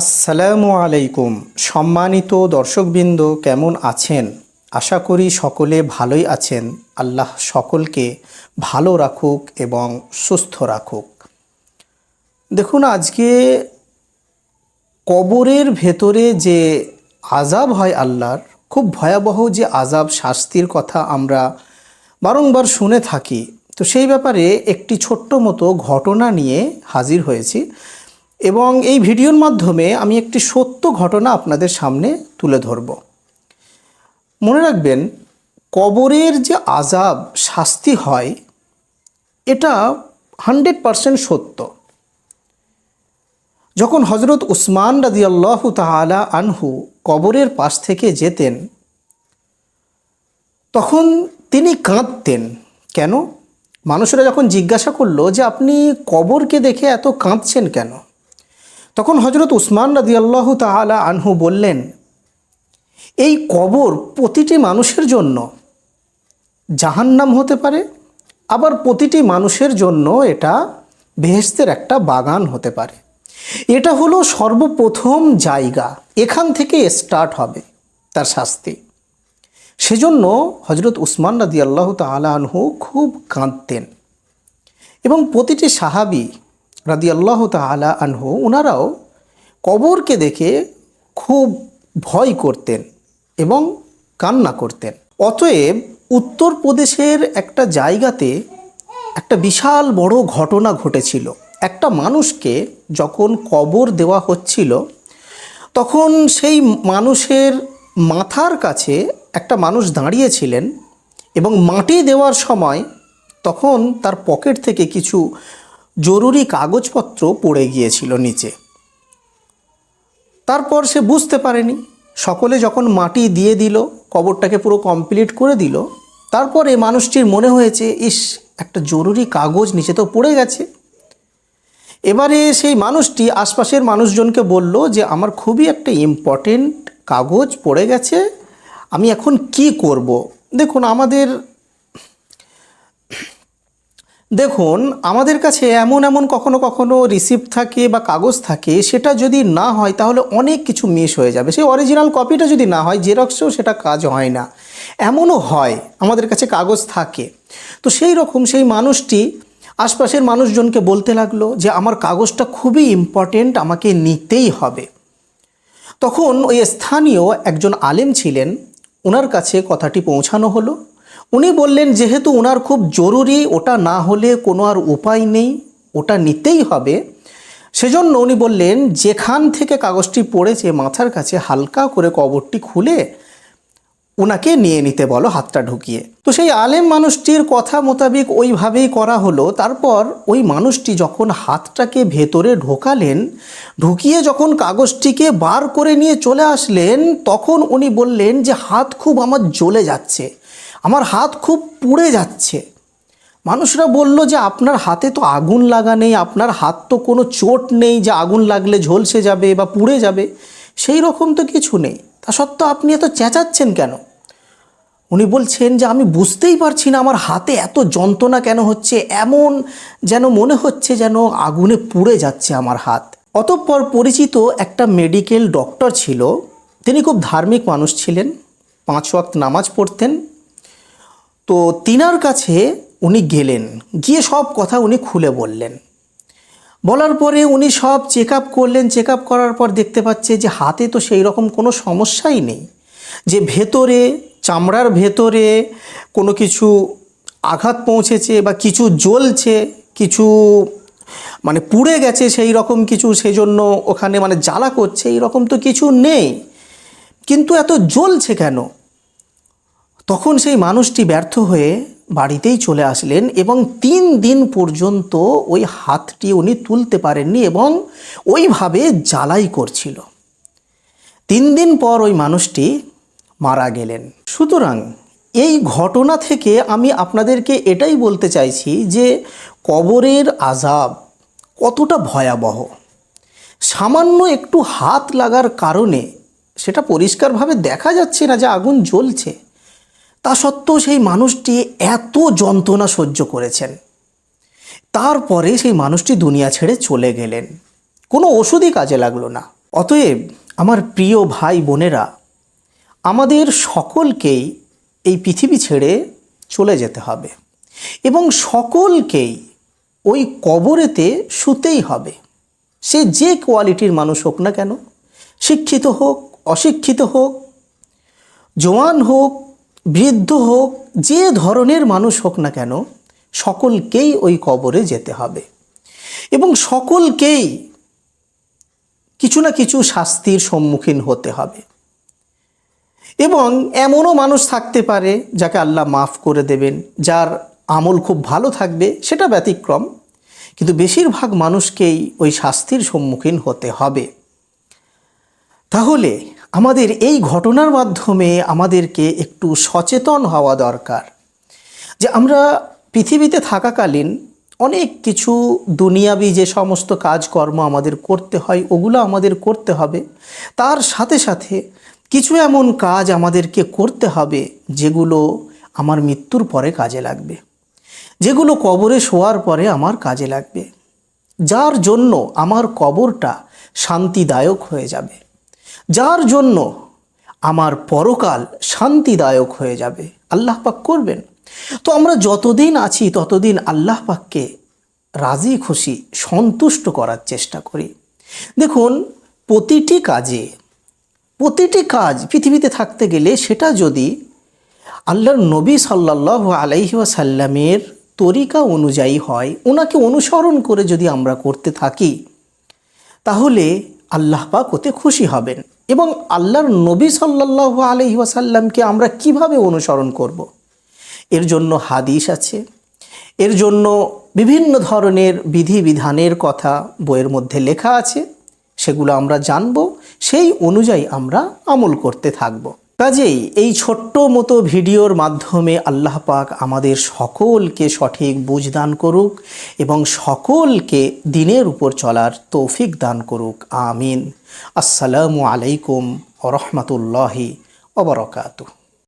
আসসালামু আলাইকুম। সম্মানিত দর্শকবৃন্দ, কেমন আছেন? আশা করি সকলে ভালোই আছেন। আল্লাহ সকলকে ভালো রাখুক এবং সুস্থ রাখুক। দেখুন, আজকে কবরের ভেতরে যে আজাব হয় আল্লাহর, খুব ভয়াবহ যে আজাব শাস্তির কথা আমরা বারংবার শুনে থাকি। তো সেই ব্যাপারে একটি ছোট্ট মতো ঘটনা নিয়ে হাজির হয়েছি। এবং এই ভিডিওর মাধ্যমে আমি একটি সত্য ঘটনা আপনাদের সামনে তুলে ধরব। মনে রাখবেন, কবরের যে আজাব শাস্তি হয়, এটা হান্ড্রেড পারসেন্ট সত্য। যখন হজরত উসমান রাদি আল্লাহ তালা আনহু কবরের পাশ থেকে যেতেন, তখন তিনি কাঁদতেন। কেন? মানুষেরা যখন জিজ্ঞাসা করল যে, আপনি কবরকে দেখে এত কাঁদছেন কেন? তখন হজরত উসমান রাদি আল্লাহ তালা আনহু বললেন, এই কবর প্রতিটি মানুষের জন্য জাহান্নাম হতে পারে, আবার প্রতিটি মানুষের জন্য এটা বেহেস্তের একটা বাগান হতে পারে। এটা হলো সর্বপ্রথম জায়গা, এখান থেকে স্টার্ট হবে তার শাস্তি। সেজন্য হজরত উসমান রাদি আল্লাহ তালা আনহু খুব কাঁদতেন এবং প্রতিটি সাহাবি রাদি আল্লাহ তালা আনহু ওনারাও কবরকে দেখে খুব ভয় করতেন এবং কান্না করতেন। অতএব উত্তরপ্রদেশের একটা জায়গাতে একটা বিশাল বড় ঘটনা ঘটেছিল। একটা মানুষকে যখন কবর দেওয়া হচ্ছিল, তখন সেই মানুষের মাথার কাছে একটা মানুষ দাঁড়িয়েছিলেন এবং মাটি দেওয়ার সময় তখন তার পকেট থেকে কিছু জরুরি কাগজপত্র পড়ে গিয়েছিল নিচে। তারপর সে বুঝতে পারেনি। সকলে যখন মাটি দিয়ে দিল, কবরটাকে পুরো কমপ্লিট করে দিল, তারপরে মানুষটির মনে হয়েছে, ইস, একটা জরুরি কাগজ নিচে তো পড়ে গেছে। এবারে সেই মানুষটি আশপাশের মানুষজনকে বলল যে, আমার খুবই একটা ইম্পর্টেন্ট কাগজ পড়ে গেছে, আমি এখন কি করব? দেখুন, আমাদের দেখুন, আমাদের কাছে এমন এমন কখনো কখনো রিসিপ্ট থাকে বা কাগজ থাকে, সেটা যদি না হয় তাহলে অনেক কিছু মিস হয়ে যাবে। সেই অরিজিনাল কপিটা যদি না হয় জেরক্সেও সেটা কাজ হয় না। এমনও হয়, আমাদের কাছে কাগজ থাকে। তো সেই রকম সেই মানুষটি আশপাশের মানুষজনকে বলতে লাগল যে, আমার কাগজটা খুবই ইম্পর্টেন্ট আমাকে নিতেই হবে। তখন ওই স্থানীয় একজন আলেম ছিলেন ওনার কাছে কথাটি পৌঁছানো হলো। উনি বললেন, যেহেতু ওনার খুব জরুরি, ওটা না হলে কোনো আর উপায় নেই, ওটা নিতেই হবে। সেজন্য উনি বললেন, যেখান থেকে কাগজটি পড়েছে মাথার কাছে, হালকা করে কবরটি খুলে ওনাকে নিয়ে নিতে বলো, হাতটা ঢুকিয়ে। তো সেই আলেম মানুষটির কথা মোতাবেক ওইভাবেই করা হলো। তারপর ওই মানুষটি যখন হাতটাকে ভেতরে ঢোকালেন, ঢুকিয়ে যখন কাগজটিকে বার করে নিয়ে চলে আসলেন, তখন উনি বললেন যে, হাত খুব আমার জ্বলে যাচ্ছে। আমার হাত খুব পুড়ে যাচ্ছে। মানুষরা বলল যে, আপনার হাতে তো আগুন লাগা নেই, আপনার হাত তো কোনো চোট নেই যে আগুন লাগলে ঝলসে যাবে বা পুড়ে যাবে। সেই রকম তো কিছু নেই। তা সত্ত্বেও আপনি এত চেঁচাচ্ছেন কেন? উনি বলছেন যে, আমি বুঝতেই পারছি না, আমার হাতে এত যন্ত্রণা কেন হচ্ছে? এমন যেন মনে হচ্ছে যেন আগুনে পুড়ে যাচ্ছে আমার হাত। অতঃপর পরিচিত একটা মেডিকেল ডক্টর ছিল। তিনি খুব ধার্মিক মানুষ ছিলেন। পাঁচ ওয়াক্ত নামাজ পড়তেন। তো তিনার কাছে উনি গেলেন। গিয়ে সব কথা উনি খুলে বললেন। বলার পরে উনি সব চেক আপ করলেন। চেক আপ করার পর দেখতে পাচ্ছে যে হাতে তো সেই রকম কোনো সমস্যাই নেই। যে ভেতরে, চামড়ার ভেতরে কোনো কিছু আঘাত পৌঁছেছে বা কিছু জ্বলছে, কিছু মানে পুড়ে গেছে সেই রকম কিছু সেজন্য ওখানে মানে জ্বালা করছে এই রকম তো কিছু নেই। কিন্তু এত জ্বলছে কেন? তখন সেই মানুষটি ব্যর্থ হয়ে বাড়িতেই চলে আসলেন এবং তিন দিন পর্যন্ত ওই হাতটি উনি তুলতে পারেননি এবং ওইভাবে জ্বালাই করছিল। তিন দিন পর ওই মানুষটি মারা গেলেন। সুতরাং এই ঘটনা থেকে আমি আপনাদেরকে এটাই বলতে চাইছি যে কবরের আজাব কতটা ভয়াবহ। সামান্য একটু হাত লাগার কারণে সেটা পরিষ্কারভাবে দেখা যাচ্ছে না যে আগুন জ্বলছে। তা সত্ত্বেও সেই মানুষটি এত যন্ত্রণা সহ্য করেছেন। তারপরে সেই মানুষটি দুনিয়া ছেড়ে চলে গেলেন। কোনো ওষুধই কাজে লাগল না। অতএব আমার প্রিয় ভাই বোনেরা, আমাদের সকলকেই এই পৃথিবী ছেড়ে চলে যেতে হবে এবং সকলকেই ওই কবরেতে শুতেই হবে। সে যে কোয়ালিটির মানুষ হোক না কেন, শিক্ষিত হোক, অশিক্ষিত হোক জোয়ান হোক বৃদ্ধ হোক, যে ধরনের মানুষ হোক না কেন, সকলকেই ওই কবরে যেতে হবে। এবং সকলকেই কিছু না কিছু শাস্তির সম্মুখীন হতে হবে। এবং এমনও মানুষ থাকতে পারে, যাকে আল্লাহ মাফ করে দেবেন, যার আমল খুব ভালো থাকবে, সেটা ব্যতিক্রম। কিন্তু বেশিরভাগ মানুষকেই ওই শাস্তির সম্মুখীন হতে হবে। তাহলে আমাদের এই ঘটনার মাধ্যমে আমাদেরকে একটু সচেতন হওয়া দরকার। যে আমরা পৃথিবীতে থাকাকালীন অনেক কিছু দুনিয়াবি যে সমস্ত কাজকর্ম আমাদের করতে হয়, ওগুলো আমাদের করতে হবে। তার সাথে সাথে কিছু এমন কাজ আমাদেরকে করতে হবে যেগুলো আমার মৃত্যুর পরে কাজে লাগবে। যেগুলো কবরে শোয়ার পরে আমার কাজে লাগবে। যার জন্য আমার কবরটা শান্তিদায়ক হয়ে যাবে। যার জন্য আমার পরকাল শান্তিদায়ক হয়ে যাবে। আল্লাহ পাক করবেন। তো আমরা যতদিন আছি, ততদিন আল্লাহ পাককে রাজি, খুশি, সন্তুষ্ট করার চেষ্টা করি। দেখুন, প্রতিটি কাজে, প্রতিটি কাজ পৃথিবীতে থাকতে গেলে সেটা যদি আল্লাহর নবী সাল্লাহ আলাইহি ওয়াসাল্লামের তরিকা অনুযায়ী হয় ওনাকে অনুসরণ করে যদি আমরা করতে থাকি, তাহলে আল্লাহ পাক ওতে খুশি হবেন। এবং আল্লাহর নবী সাল্লাহ আলহি ওয়াসাল্লামকে আমরা কীভাবে অনুসরণ করব। এর জন্য হাদিস আছে। এর জন্য বিভিন্ন ধরনের বিধিবিধানের কথা বইয়ের মধ্যে লেখা আছে। সেগুলো আমরা জানব, সেই অনুযায়ী আমরা আমল করতে থাকব। কাজেই এই ছোট্ট মতো ভিডিওর মাধ্যমে আল্লাহ পাক আমাদের সকলকে সঠিক বুঝ দান করুক এবং সকলকে দিনের উপর চলার তৌফিক দান করুক। আমিন। আসসালামু আলাইকুম রহমতুল্লাহি অবরকাতু